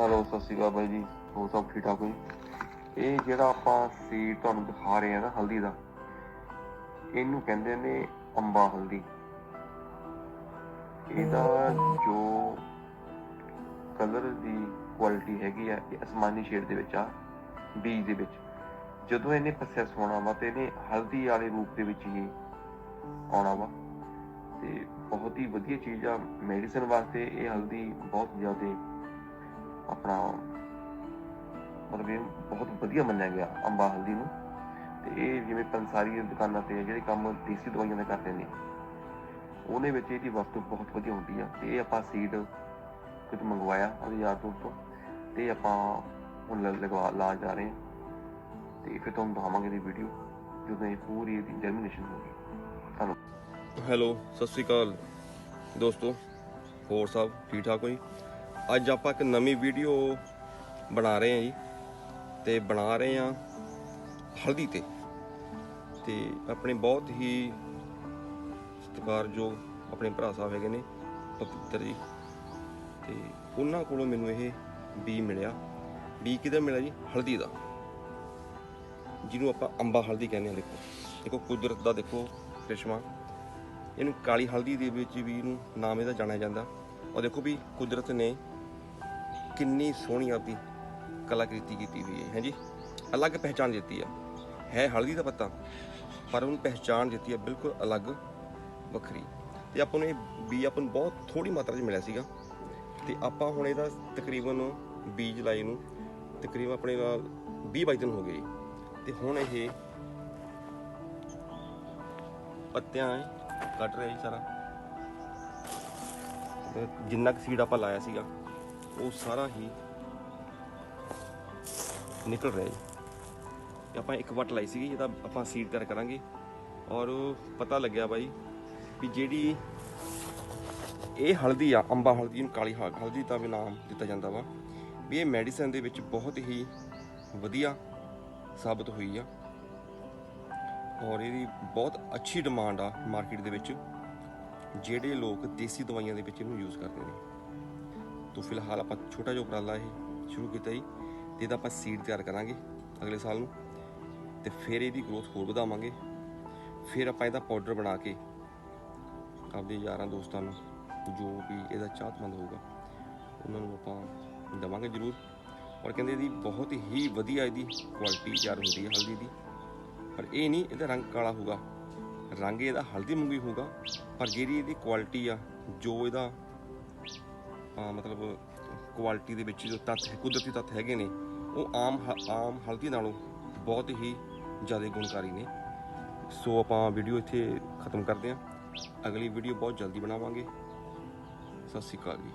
Hello, ਸਤਿ ਸ਼੍ਰੀ ਅਕਾਲ ਬਾਈ ਜੀ। ਹੋਰ ਸਭ ਠੀਕ ਠਾਕ ਹੋ ਜੀ? ਇਹ ਜਿਹੜਾ ਆਪਾਂ ਸੀਡ ਤੁਹਾਨੂੰ ਦਿਖਾ ਰਹੇ ਆ ਨਾ ਹਲਦੀ ਦਾ, ਇਹਨੂੰ ਕਹਿੰਦੇ ਨੇ ਅੰਬਾ ਹਲਦੀ। ਇਹਦਾ ਜੋ ਕਲਰ ਦੀ ਕੁਆਲਿਟੀ ਹੈਗੀ ਆ, ਇਹ ਅਸਮਾਨੀ ਸ਼ੇਡ ਦੇ ਵਿੱਚ ਆ, ਬੀਜ ਦੇ ਵਿੱਚ। ਜਦੋਂ ਇਹਨੇ ਪ੍ਰੋਸੈਸ ਹੋਣਾ ਵਾ ਤੇ ਇਹਨੇ ਹਲਦੀ ਵਾਲੇ ਰੂਪ ਦੇ ਵਿੱਚ ਹੀ ਆਉਣਾ ਵਾ। ਤੇ ਬਹੁਤ ਹੀ ਵਧੀਆ ਚੀਜ਼ ਆ ਮੈਡੀਸਨ ਵਾਸਤੇ ਇਹ ਹਲਦੀ ਬਹੁਤ ਜ਼ਿਆਦਾ ਆਪਣਾ ਮਤਲਬ ਇਹ ਬਹੁਤ ਵਧੀਆ ਮੰਨਿਆ ਗਿਆ ਅੰਬਾ ਹਲਦੀ ਨੂੰ। ਤੇ ਇਹ ਜਿਵੇਂ ਪੰਸਾਰੀ ਦੀਆਂ ਦੁਕਾਨਾਂ ਤੇ ਜਿਹੜੇ ਕੰਮ ਦੇਸੀ ਦਵਾਈਆਂ ਦੇ ਕਰਦੇ ਨੇ, ਉਹਦੇ ਵਿੱਚ ਇਹਦੀ ਵਰਤੋਂ ਬਹੁਤ ਵਧੀਆ ਹੁੰਦੀ ਆ। ਤੇ ਇਹ ਆਪਾਂ ਸੀਡ ਕੁਝ ਮੰਗਵਾਇਆ ਉਹਦੇ ਯਾਰ ਦੋਸਤ ਤੋਂ, ਤੇ ਆਪਾਂ ਹੁਣ ਲਗਵਾ, ਲਾ ਜਾ ਰਹੇ ਹਾਂ। ਤੇ ਫਿਰ ਤੁਹਾਨੂੰ ਦਿਖਾਵਾਂਗੇ ਦੀ ਵੀਡੀਓ ਜਦੋਂ ਇਹ ਪੂਰੀ ਇਹਦੀ ਜਰਮੀਨੇਸ਼ਨ ਹੋਊਗੀ ਤੁਹਾਨੂੰ ਹੈਲੋ, ਸਤਿ ਸ੍ਰੀ ਅਕਾਲ ਦੋਸਤੋ, ਹੋਰ ਸਭ ਠੀਕ ਠਾਕ ਹੋ ਜੀ? ਅੱਜ ਆਪਾਂ ਇੱਕ ਨਵੀਂ ਵੀਡੀਓ ਬਣਾ ਰਹੇ ਹਾਂ ਜੀ ਤੇ ਬਣਾ ਰਹੇ ਹਾਂ ਹਲਦੀ ਤੇ। ਤੇ ਆਪਣੇ ਬਹੁਤ ਹੀ ਸਤਿਕਾਰਯੋਗ ਆਪਣੇ ਭਰਾ ਸਾਹਿਬ ਹੈਗੇ ਨੇ, ਪਵਿੱਤਰ ਜੀ। ਤੇ ਉਹਨਾਂ ਕੋਲੋਂ ਮੈਨੂੰ ਇਹ ਬੀ ਮਿਲਿਆ। ਬੀ ਕਿਹਦਾ ਮਿਲਿਆ ਜੀ? ਹਲਦੀ ਦਾ। ਜਿਹਨੂੰ ਆਪਾਂ ਅੰਬਾ ਹਲਦੀ ਕਹਿੰਦੇ ਹਾਂ, ਦੇਖੋ। ਦੇਖੋ, ਕੁਦਰਤ ਦਾ ਦੇਖੋ ਕ੍ਰਿਸ਼ਮਾ ਇਹਨੂੰ ਕਾਲੀ ਹਲਦੀ ਦੇ ਵਿੱਚ ਵੀ ਇਹਨੂੰ ਨਾਮ ਇਹਦਾ ਜਾਣਿਆ ਜਾਂਦਾ। ਔਰ ਦੇਖੋ ਵੀ ਕੁਦਰਤ ਨੇ ਕਿੰਨੀ ਸੋਹਣੀ ਆਪਦੀ ਕਲਾਕ੍ਰਿਤੀ ਕੀਤੀ ਹੋਈ ਹੈ ਹਾਂਜੀ ਅਲੱਗ ਪਹਿਚਾਨ ਦਿੱਤੀ ਆ। ਹੈ ਹਲਦੀ ਦਾ ਪੱਤਾ, ਪਰ ਉਹਨੂੰ ਪਹਿਚਾਨ ਦਿੱਤੀ ਆ ਬਿਲਕੁਲ ਅਲੱਗ, ਵੱਖਰੀ। ਤੇ ਆਪਾਂ ਨੂੰ ਇਹ ਬੀ ਆਪਾਂ ਨੂੰ ਬਹੁਤ ਥੋੜੀ ਮਾਤਰਾ 'ਚ ਮਿਲਿਆ ਸੀਗਾ। ਤੇ ਆਪਾਂ ਹੁਣ ਇਹਦਾ ਤਕਰੀਬਨ ਬੀਜ ਲਾਈ ਨੂੰ ਤਕਰੀਬਨ ਆਪਣੇ ਨਾਲ 20 22 ਦਿਨ ਹੋ ਗਏ ਜੀ। ਤੇ ਹੁਣ ਇਹ ਪੱਤਿਆਂ ਕੱਟ ਰਿਹਾ ਜੀ ਸਾਰਾ। ਜਿੰਨਾ ਕੁ ਸੀਡ ਆਪਾਂ ਲਾਇਆ ਸੀਗਾ। ਉਹ ਸਾਰਾ ਹੀ ਨਿਕਲ ਰਿਹਾ ਜੀ। ਆਪਾਂ ਇੱਕ ਵੱਟ ਲਾਈ ਸੀਗੀ ਇਹਦਾ ਆਪਾਂ ਸੀਡ ਤਿਆਰ ਕਰਾਂਗੇ। ਔਰ ਪਤਾ ਲੱਗਿਆ ਬਾਈ ਵੀ ਜਿਹੜੀ ਇਹ ਹਲਦੀ ਆ, ਅੰਬਾ ਹਲਦੀ ਨੂੰ ਕਾਲੀ ਹ- ਹਲਦੀ ਦਾ ਵੀ ਨਾਮ ਦਿੱਤਾ ਜਾਂਦਾ ਵਾ, ਵੀ ਇਹ ਮੈਡੀਸਨ ਦੇ ਵਿੱਚ ਬਹੁਤ ਹੀ ਵਧੀਆ ਸਾਬਤ ਹੋਈ ਆ। ਔਰ ਇਹਦੀ ਬਹੁਤ ਅੱਛੀ ਡਿਮਾਂਡ ਆ ਮਾਰਕੀਟ ਦੇ ਵਿੱਚ, ਜਿਹੜੇ ਲੋਕ ਦੇਸੀ ਦਵਾਈਆਂ ਦੇ ਵਿੱਚ ਇਹਨੂੰ ਯੂਜ਼ ਕਰਦੇ ਨੇ। ਤੋਂ ਫਿਲਹਾਲ ਆਪਾਂ ਛੋਟਾ ਜਿਹਾ ਉਪਰਾਲਾ ਇਹ ਸ਼ੁਰੂ ਕੀਤਾ ਜੀ ਤੇ ਇਹਦਾ ਆਪਾਂ ਸੀਡ ਤਿਆਰ ਕਰਾਂਗੇ ਅਗਲੇ ਸਾਲ ਨੂੰ ਤੇ ਫਿਰ ਇਹਦੀ ਗਰੋਥ ਹੋਰ ਵਧਾਵਾਂਗੇ ਫਿਰ ਆਪਾਂ ਇਹਦਾ ਪਾਊਡਰ ਬਣਾ ਕੇ ਆਪਦੇ ਯਾਰਾਂ ਦੋਸਤਾਂ ਨੂੰ ਜੋ ਵੀ ਇਹਦਾ ਚਾਹਤਮੰਦ ਹੋਊਗਾ ਉਹਨਾਂ ਨੂੰ ਆਪਾਂ ਦਵਾਂਗੇ ਜ਼ਰੂਰ ਔਰ ਕਹਿੰਦੇ ਇਹਦੀ ਬਹੁਤ ਹੀ ਵਧੀਆ ਇਹਦੀ ਕੁਆਲਿਟੀ ਤਿਆਰ ਹੁੰਦੀ ਹੈ ਹਲਦੀ ਦੀ ਪਰ ਇਹ ਨਹੀਂ ਇਹਦਾ ਰੰਗ ਕਾਲਾ ਹੋਊਗਾ ਰੰਗ ਇਹਦਾ ਹਲਦੀ ਵਾਂਗੂ ਹੋਊਗਾ ਪਰ ਜਿਹੜੀ ਇਹਦੀ ਕੁਆਲਿਟੀ ਆ ਜੋ ਇਹਦਾ ਮਤਲਬ ਕੁਆਲਿਟੀ ਦੇ ਵਿੱਚ ਜੋ ਤੱਤ ਹੈ, ਕੁਦਰਤੀ ਤੱਤ ਹੈਗੇ ਨੇ, ਉਹ ਆਮ ਹ- ਆਮ ਹਲਦੀ ਨਾਲੋਂ ਬਹੁਤ ਹੀ ਜ਼ਿਆਦਾ ਗੁਣਕਾਰੀ ਨੇ। ਸੋ ਆਪਾਂ ਵੀਡੀਓ ਇੱਥੇ ਖਤਮ ਕਰਦੇ ਹਾਂ। ਅਗਲੀ ਵੀਡੀਓ ਬਹੁਤ ਜਲਦੀ ਬਣਾਵਾਂਗੇ। ਸਤਿ ਸ਼੍ਰੀ ਅਕਾਲ ਜੀ।